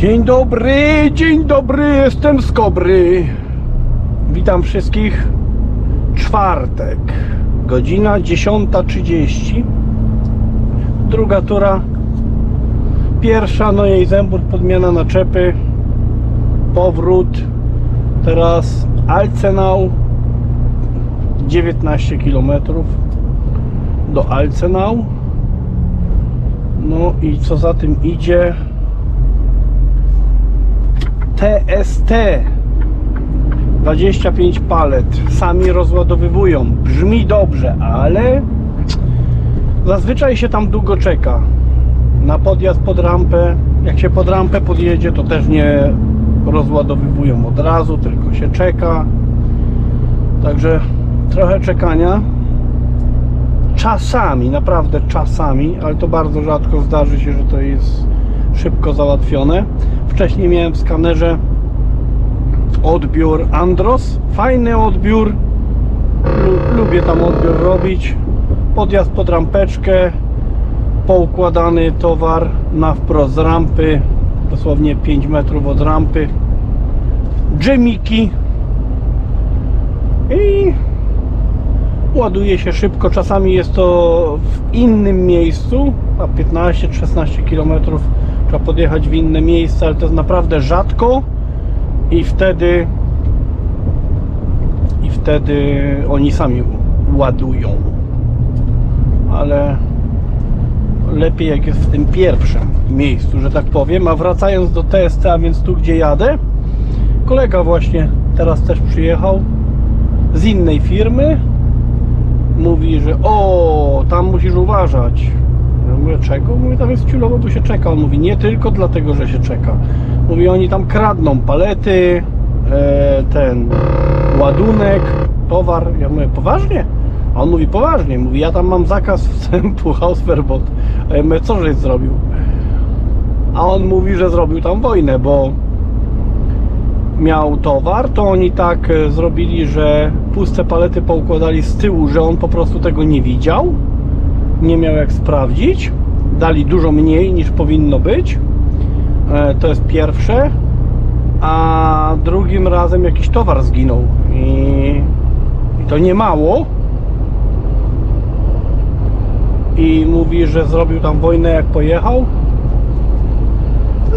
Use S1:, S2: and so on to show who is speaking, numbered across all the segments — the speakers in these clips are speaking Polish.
S1: Dzień dobry, dzień dobry, jestem z Kobry. Witam wszystkich. Czwartek, godzina 10.30. Druga tura. Pierwsza, no jej zębur, podmiana naczepy. Powrót. Teraz Alcenau. 19 km do Alcenau. No i co za tym idzie? TST 25 palet. Sami rozładowywują. Brzmi dobrze, ale zazwyczaj się tam długo czeka. Na podjazd pod rampę jak się pod rampę podjedzie to też nie rozładowywują. Od razu tylko się czeka. Także trochę czekania. Czasami, naprawdę czasami ale to bardzo rzadko zdarzy się, że to jest szybko załatwione wcześniej miałem w skanerze odbiór Andros. Fajny odbiór. Lu- lubię tam odbiór robić. Podjazd pod rampeczkę. Poukładany towar na wprost z rampy. Dosłownie 5 metrów od rampy. Dżemiki. I ładuje się szybko. Czasami jest to w innym miejscu a 15-16 km trzeba podjechać w inne miejsce ale to jest naprawdę rzadko. I wtedy i wtedy oni sami ładują. Ale lepiej jak jest w tym pierwszym miejscu, że tak powiem. A wracając do TSC, a więc tu gdzie jadę kolega właśnie teraz też przyjechał z innej firmy. Mówi, że o, tam musisz uważać ja mówię, czego? Mówi, tam jest ciulowo, bo się czeka. On mówi, nie tylko dlatego, że się czeka. Mówi, oni tam kradną palety, e, ten ładunek, towar. Ja mówię, poważnie? A on mówi, poważnie. Mówi, ja tam mam zakaz wstępu, house verbot. A ja mówię, co żeś zrobił? A on mówi, że zrobił tam wojnę, bo miał towar, to oni tak e, zrobili, że puste palety poukładali z tyłu, że on po prostu tego nie widział nie miał jak sprawdzić. Dali dużo mniej niż powinno być. E, To jest pierwsze. A drugim razem jakiś towar zginął. I, i to nie mało. I mówi, że zrobił tam wojnę jak pojechał.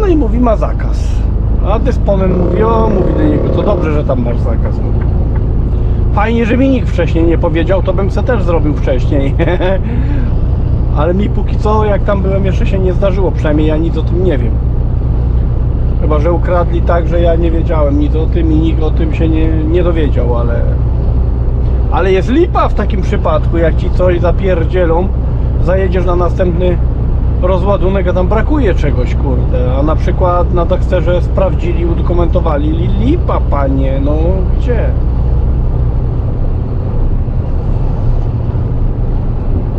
S1: No i mówi ma zakaz. A dysponent mówi, o mówi do niego, to dobrze, że tam masz zakaz. Mówi. Fajnie, że mi nikt wcześniej nie powiedział, to bym se też zrobił wcześniej. Ale mi póki co, jak tam byłem, jeszcze się nie zdarzyło. Przynajmniej ja nic o tym nie wiem. Chyba, że ukradli tak, że ja nie wiedziałem nic o tym i nikt o tym się nie, nie dowiedział, ale... Ale jest lipa w takim przypadku, jak ci coś zapierdzielą, zajedziesz na następny rozładunek, a tam brakuje czegoś, kurde. A na przykład na Dexterze sprawdzili, udokumentowali. Li- Lipa, panie, no gdzie?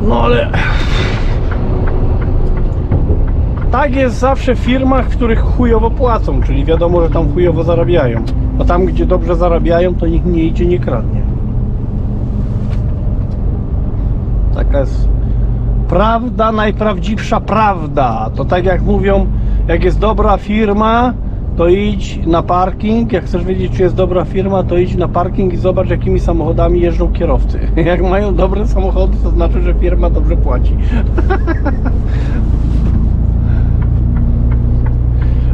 S1: No ale tak jest zawsze w firmach, w których chujowo płacą, czyli wiadomo, że tam chujowo zarabiają. A tam, gdzie dobrze zarabiają, to nikt nie idzie, nie kradnie. Taka jest prawda, najprawdziwsza prawda. To tak jak mówią, jak jest dobra firma, to idź na parking. Jak chcesz wiedzieć, czy jest dobra firma, to idź na parking i zobacz, jakimi samochodami jeżdżą kierowcy. Jak mają dobre samochody, to znaczy, że firma dobrze płaci.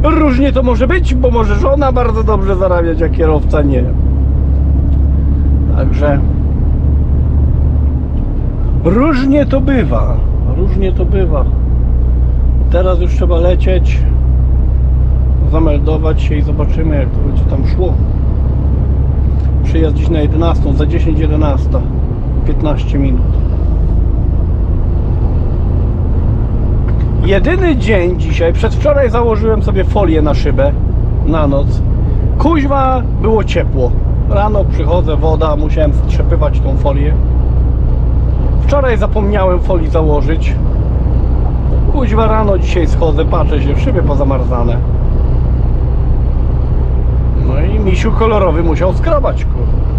S1: Różnie to może być, bo może żona bardzo dobrze zarabiać, a kierowca nie. Także różnie to bywa. Różnie to bywa. Teraz już trzeba lecieć, zameldować się i zobaczymy, jak to będzie tam szło. Przyjazd dziś na 11, za 10-11, 15 minut. Jedyny dzień dzisiaj, przedwczoraj założyłem sobie folię na szybę na noc. Kuźma było ciepło. Rano przychodzę, woda, musiałem strzepywać tą folię. Wczoraj zapomniałem folii założyć. Kuźwa rano dzisiaj schodzę, patrzę się, szyby pozamarzane. No i misiu kolorowy musiał skrobać, kurde.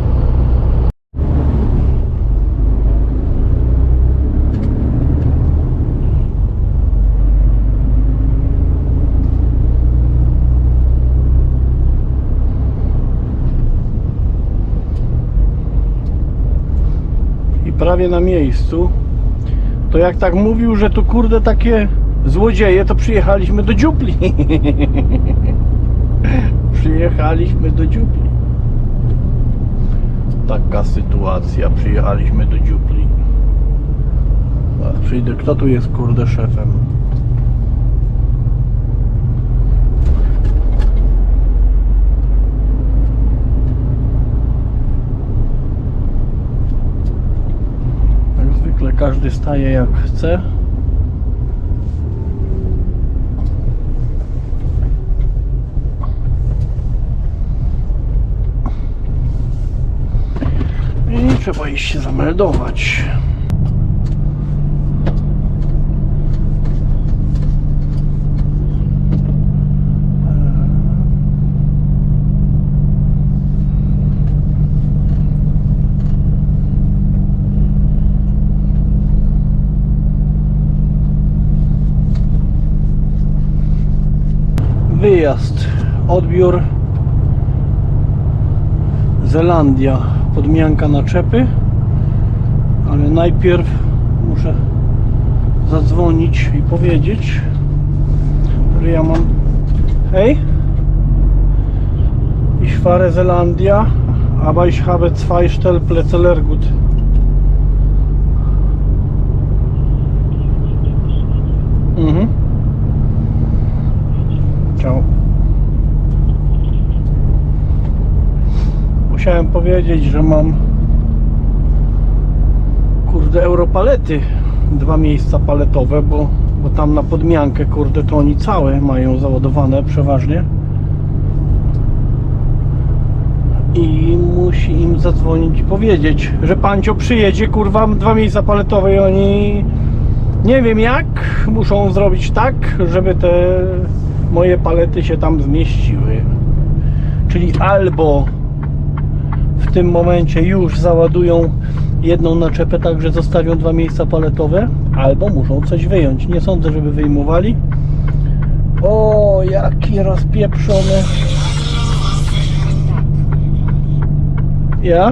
S1: prawie na miejscu, to jak tak mówił, że tu kurde takie złodzieje, to przyjechaliśmy do dziupli. przyjechaliśmy do dziupli. Taka sytuacja, przyjechaliśmy do dziupli. Przyjdę, kto tu jest kurde szefem? Jak zwykle każdy staje jak chce. I trzeba iść się zameldować. Wyjazd, odbiór Zelandia, podmianka naczepy, ale najpierw muszę zadzwonić i powiedzieć, że ja mam hej ich fahre Zelandia, aber ich habe zwei Stellplätze Leergut. Mhm. Ciao. Musiałem powiedzieć, że mam kurde europalety dwa miejsca paletowe, bo, bo tam na podmiankę kurde to oni całe mają załadowane przeważnie i musi im zadzwonić i powiedzieć, że pancio przyjedzie kurwa dwa miejsca paletowe i oni nie wiem jak muszą zrobić tak, żeby te moje palety się tam zmieściły. Czyli albo tym momencie już załadują jedną naczepę, tak że zostawią dwa miejsca paletowe, albo muszą coś wyjąć. Nie sądzę, żeby wyjmowali. O, jaki rozpieprzony. Ja?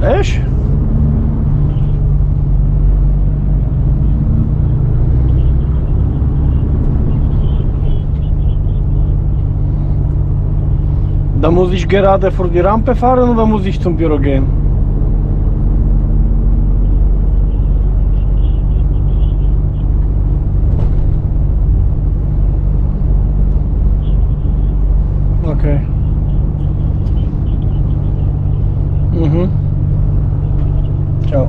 S1: Też? Da muss ich gerade vor die Rampe fahren oder muss ich zum Büro gehen? Okay. Mhm. Ciao.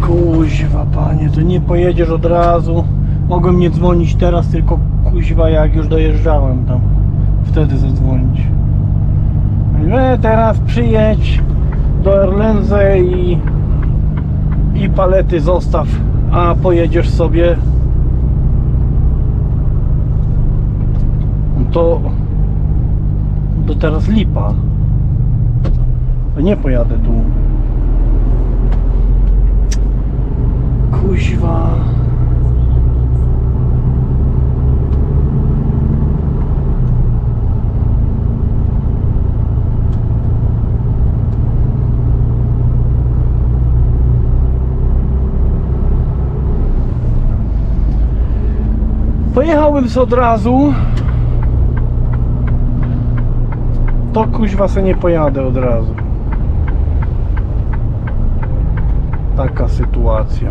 S1: Kuźwa, panie, to nie pojedziesz od razu. Mogłem nie dzwonić teraz, tylko kuźwa jak już dojeżdżałem tam. Wtedy zadzwonić. E, teraz przyjedź do Erlenze i, i palety zostaw, a pojedziesz sobie to to teraz lipa. Nie pojadę tu. Kuźwa. Pojechałbym sobie od razu. To kuźwa se nie pojadę od razu. Taka sytuacja.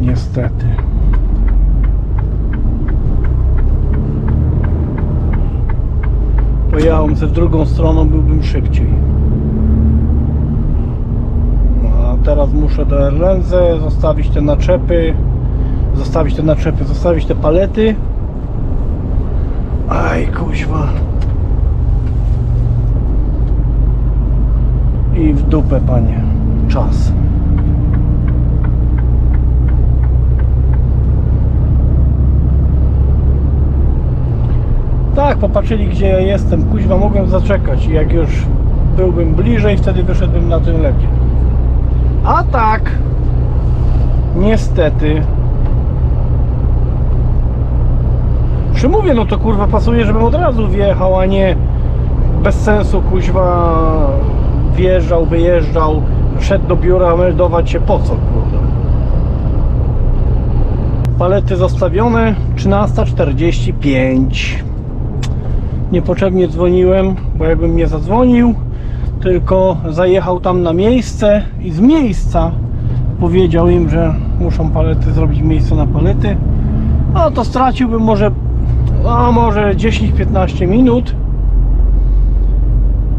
S1: Niestety. Pojechałem ze drugą stroną, byłbym szybciej. No, a teraz muszę do Erlenze zostawić te naczepy, zostawić te naczepy, zostawić te palety. Aj, kuźwa. I w dupę, panie. Czas. Tak, popatrzyli gdzie ja jestem. Kuźwa, mogłem zaczekać. Jak już byłbym bliżej, wtedy wyszedłbym na tym lepiej. A tak, niestety, Znaczy mówię, no to kurwa pasuje, żebym od razu wjechał, a nie bez sensu kuźwa wjeżdżał, wyjeżdżał, szedł do biura meldować się po co kurde. Palety zostawione 13.45 Niepotrzebnie dzwoniłem, bo jakbym nie zadzwonił tylko zajechał tam na miejsce i z miejsca powiedział im, że muszą palety zrobić miejsce na palety no to straciłbym może a może 10-15 minut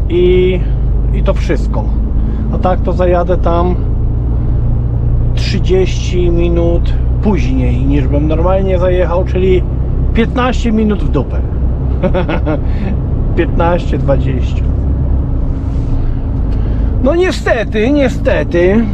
S1: i, i to wszystko. A tak to zajadę tam 30 minut później niż bym normalnie zajechał, czyli 15 minut w dupę. 15-20 no niestety, niestety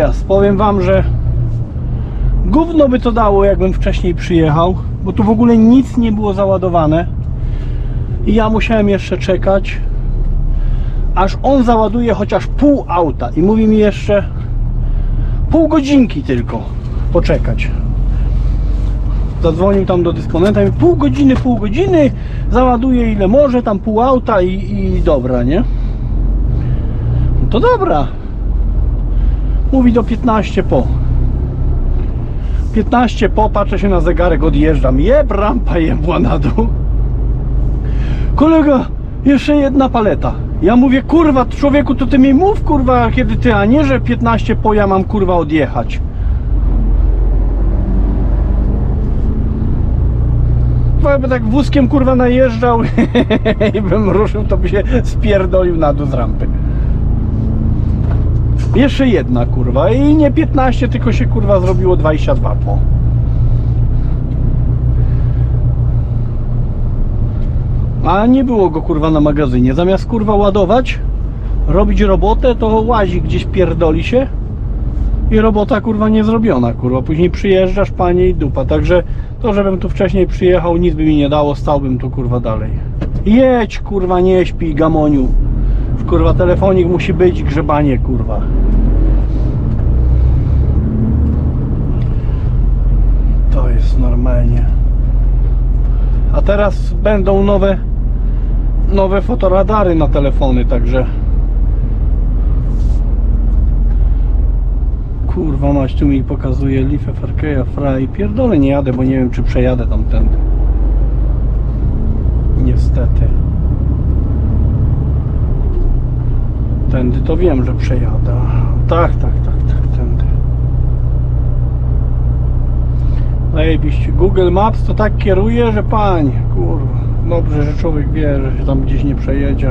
S1: wyjazd. Powiem wam, że gówno by to dało, jakbym wcześniej przyjechał, bo tu w ogóle nic nie było załadowane. I ja musiałem jeszcze czekać, aż on załaduje chociaż pół auta. I mówi mi jeszcze pół godzinki tylko poczekać. Zadzwonił tam do dysponenta i pół godziny, pół godziny, załaduje ile może, tam pół auta i, i dobra, nie? No to dobra. Mówi do 15 po. 15 po, patrzę się na zegarek, odjeżdżam. Jeb, rampa jebła na dół. Kolega, jeszcze jedna paleta. Ja mówię, kurwa, człowieku, to ty mi mów, kurwa, kiedy ty, a nie, że 15 po ja mam, kurwa, odjechać. Bo jakby tak wózkiem, kurwa, najeżdżał i bym ruszył, to by się spierdolił na dół z rampy. Jeszcze jedna kurwa i nie 15, tylko się kurwa zrobiło 22 po. A nie było go kurwa na magazynie. Zamiast kurwa ładować, robić robotę, to łazi gdzieś pierdoli się i robota kurwa nie zrobiona, kurwa. Później przyjeżdżasz panie i dupa. Także to, żebym tu wcześniej przyjechał, nic by mi nie dało, stałbym tu kurwa dalej. Jedź kurwa, nie śpi, gamoniu. Kurwa, telefonik musi być, grzebanie kurwa. To jest normalnie. A teraz będą nowe nowe fotoradary na telefony, także Kurwa mać, tu mi pokazuje Leaf FRK Fry. Pierdolę nie jadę, bo nie wiem czy przejadę tamtędy. Niestety. Tędy to wiem, że przejadę. Tak, tak, tak, Zajebiście. Google Maps to tak kieruje, że panie, kurwa. Dobrze, że człowiek wie, że się tam gdzieś nie przejedzie.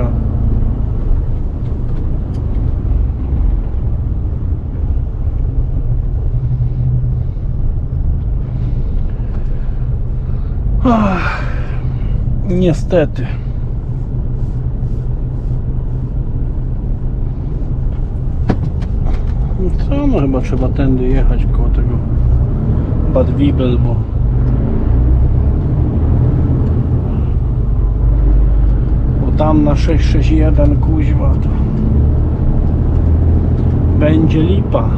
S1: Ach, niestety. Co, no chyba trzeba tędy jechać koło tego Bad Wibel, bo bo tam na 661 kuźwa to będzie lipa.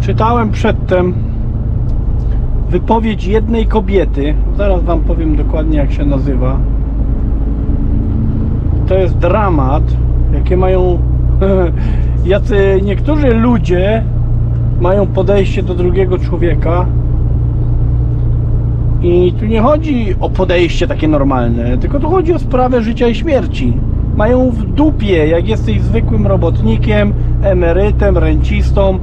S1: Czytałem przedtem wypowiedź jednej kobiety. Zaraz wam powiem dokładnie jak się nazywa. To jest dramat, jakie mają jacy niektórzy ludzie mają podejście do drugiego człowieka. I tu nie chodzi o podejście takie normalne, tylko tu chodzi o sprawę życia i śmierci. Mają w dupie, jak jesteś zwykłym robotnikiem, emerytem, rencistą.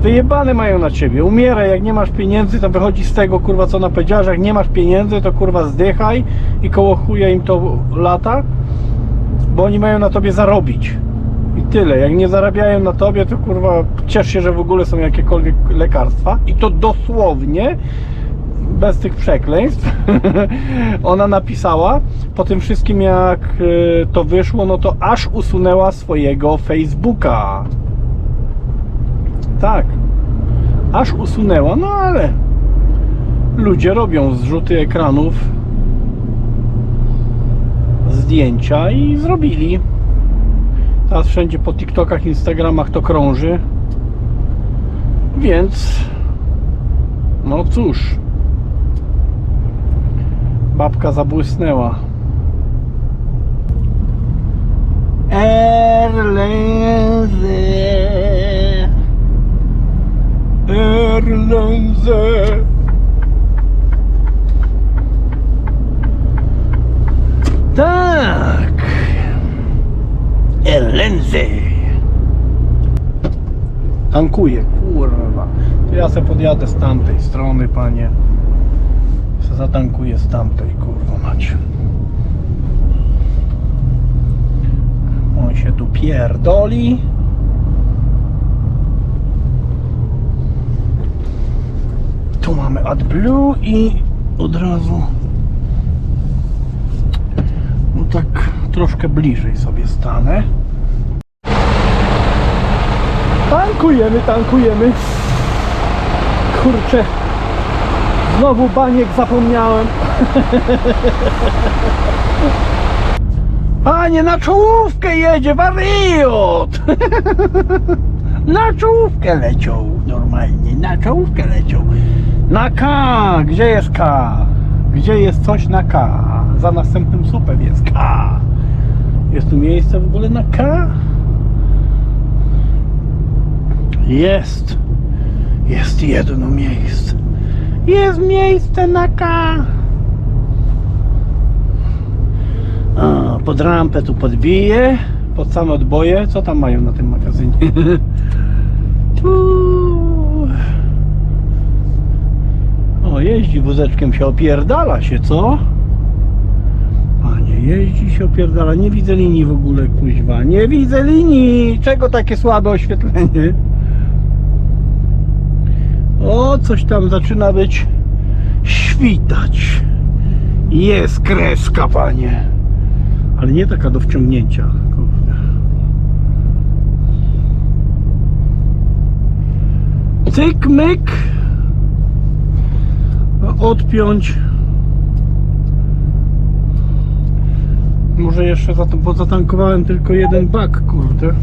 S1: Wyjebane mają na ciebie. Umieraj, jak nie masz pieniędzy, to wychodzi z tego, kurwa, co napowiedziała, że jak nie masz pieniędzy, to kurwa zdychaj i koło chuja im to lata, bo oni mają na tobie zarobić. I tyle. Jak nie zarabiają na tobie, to kurwa ciesz się, że w ogóle są jakiekolwiek lekarstwa. I to dosłownie, bez tych przekleństw. Ona napisała po tym wszystkim, jak y, to wyszło, no to aż usunęła swojego Facebooka. Tak. Aż usunęła, no ale ludzie robią zrzuty ekranów, zdjęcia i zrobili. Teraz wszędzie po TikTokach, Instagramach to krąży. Więc no cóż. Babka zabłysnęła. Erlenze Erlenze Tak Erlenze Tankuję, kurwa. Ja se podjadę z tamtej strony, panie. Se zatankuję z tamtej, kurwa macie On się tu pierdoli. Tu mamy AdBlue i od razu. No tak troszkę bliżej sobie stanę. Tankujemy, tankujemy. Kurczę. Znowu baniek zapomniałem. Panie, na czołówkę jedzie wariot! Na czołówkę leciał normalnie, na czołówkę leciał. Na K! Gdzie jest K? Gdzie jest coś na K? Za następnym słupem jest K. Jest tu miejsce w ogóle na K? Jest. Jest jedno miejsce. Jest miejsce na K. A, pod rampę tu podbiję. Pod same odboje. Co tam mają na tym magazynie? O, jeździ wózeczkiem, się opierdala się, co? Się opierdala. Nie widzę linii w ogóle, kuźwa. Nie widzę linii! Czego takie słabe oświetlenie? O, coś tam zaczyna być świtać. Jest kreska, panie. Ale nie taka do wciągnięcia. Cyk, myk. Odpiąć. Może jeszcze, za to, bo zatankowałem tylko jeden bak, kurde.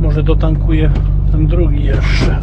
S1: Może dotankuję ten drugi jeszcze.